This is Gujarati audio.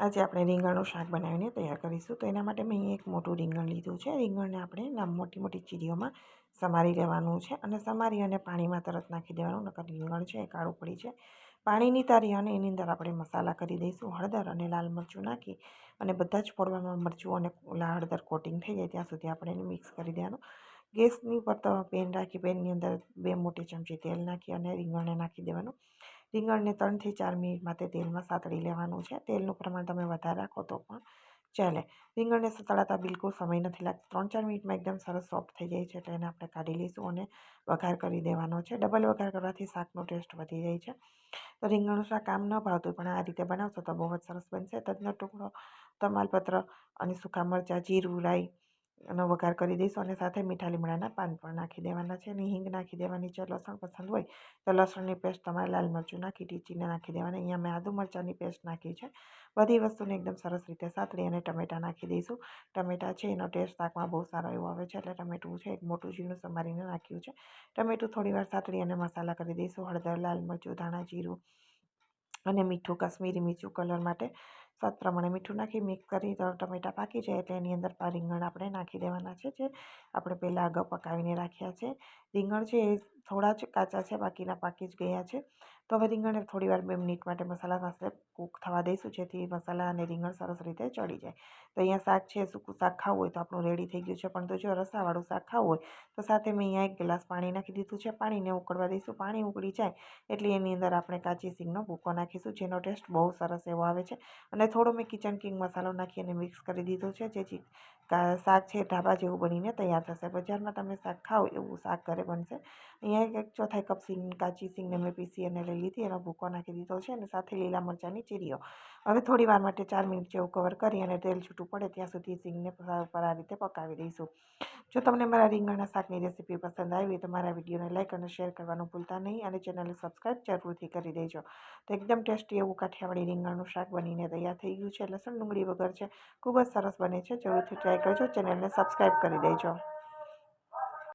આજે આપણે રીંગણનું શાક બનાવીને તૈયાર કરીશું. તો એના માટે મેં એક મોટું રીંગણ લીધું છે. રીંગણને આપણે મોટી મોટી ચીરીઓમાં સમારી લેવાનું છે અને સમારી અને પાણીમાં તરત નાખી દેવાનું, નકર રીંગણ છે એ કાળું પડી છે પાણીની તારી અને એની અંદર આપણે મસાલા કરી દઈશું, હળદર અને લાલ મરચું નાખી અને બધા જ ફોડવામાં મરચું અને હળદર કોટિંગ થઈ જાય ત્યાં સુધી આપણે એને મિક્સ કરી દેવાનું. ગેસની ઉપર પેન રાખી, પેનની અંદર બે મોટી ચમચી તેલ નાખી અને રીંગણને નાખી દેવાનું. રીંગણને ત્રણથી ચાર મિનિટ માટે તેલમાં સાતળી લેવાનું છે. તેલનું પ્રમાણ તમે વધારે રાખો તો પણ ચાલે. રીંગણને સતળાતા બિલકુલ સમય નથી લાગતો. ત્રણ ચાર મિનિટમાં એકદમ સરસ સોફ્ટ થઈ જાય છે એટલે એને આપણે કાઢી લઈશું અને વઘાર કરી દેવાનો છે. ડબલ વઘાર કરવાથી શાકનો ટેસ્ટ વધી જાય છે. તો રીંગણનું શાક આમ ન ભાવતું પણ આ રીતે બનાવશો તો બહુ જ સરસ બનશે. તજનો ટુકડો, તમાલપત્ર અને સૂકા મરચાં, જીરું, રાઈ એનો વઘાર કરી દઈશું અને સાથે મીઠા લીમડાના પાન પણ નાખી દેવાના છે અને હિંગ નાખી દેવાની છે, લસણ પસંદ હોય તો લસણની પેસ્ટ તમારે લાલ મરચું નાખી, ટીચીને નાખી દેવાની. અહીંયા મેં આદુ મરચાંની પેસ્ટ નાખી છે. બધી વસ્તુને એકદમ સરસ રીતે સાતળી અને ટમેટાં નાખી દઈશું. ટમેટાં છે, એનો ટેસ્ટ શાકમાં બહુ સારો એવો આવે છે, એટલે ટમેટું છે, એક મોટું ઝીણું સમારીને નાખ્યું છે. ટમેટું થોડીવાર સાતળી અને મસાલા કરી દઈશું. હળદર, લાલ મરચું, ધાણા જીરું અને મીઠું, કાશ્મીરી મીઠું કલર માટે સ્વાદ પ્રમાણે મીઠું નાખી મિક્સ કરી ટમેટાં પાકી જાય એટલે એની અંદર રીંગણ આપણે નાખી દેવાના છે, જે આપણે પહેલાં અગાઉ પકાવીને રાખ્યા છે. રીંગણ છે એ થોડા જ કાચા છે, બાકીના પાકી જ ગયા છે. તો હવે રીંગણને થોડીવાર બે મિનિટ માટે મસાલા સાથે કૂક થવા દઈશું, જેથી મસાલા અને રીંગણ સરસ રીતે ચડી જાય. તો અહીંયા શાક છે, સૂકું શાક ખાવું હોય તો આપણું રેડી થઈ ગયું છે, પણ તો જો રસાવાળું શાક ખાવું હોય, તો સાથે મેં અહીંયા એક ગ્લાસ પાણી નાખી દીધું છે. પાણીને ઉકળવા દઈશું. પાણી ઉકળી જાય એટલે એની અંદર આપણે કાચી સિંગનો ભૂકો નાખીશું, જેનો ટેસ્ટ બહુ સરસ એવો આવે છે. અને થોડો મેં કિચન કિંગ મસાલો નાખી અને મિક્સ કરી દીધો છે. જેથી શાક છે ઢાબા જેવું બનીને તૈયાર થશે. બજારમાં તમે શાક ખાઓ એવું શાક ઘરે બનશે. અહીંયા એક ચોથાઈ કપ સિંગ, કાચી સિંગને મેં પીસી અને લઈ લીધી. એનો ભૂકો નાખી દીધો છે અને સાથે લીલા મરચાંની ચીરીઓ. હવે થોડી વાર માટે ચાર મિનિટ જેવું કવર કરી અને તેલ છૂટું પડે ત્યાં સુધી સિંગને પર આ રીતે પકાવી દઈશું. જો તમને મારા રીંગણના શાકની રેસીપી પસંદ આવી, તો મારા વિડીયોને લાઇક અને શેર કરવાનું ભૂલતા નહીં અને ચેનલને સબસ્ક્રાઈબ જરૂરથી કરી દેજો. તો એકદમ ટેસ્ટી એવું કાઠિયાવાડી રીંગણનું શાક બનીને તૈયાર થઈ ગયું છે. લસણ ડુંગળી વગર છે. ખૂબ જ સરસ બને છે. જરૂરથી ટ્રાય કરજો. ચેનલને સબસ્ક્રાઈબ કરી દેજો.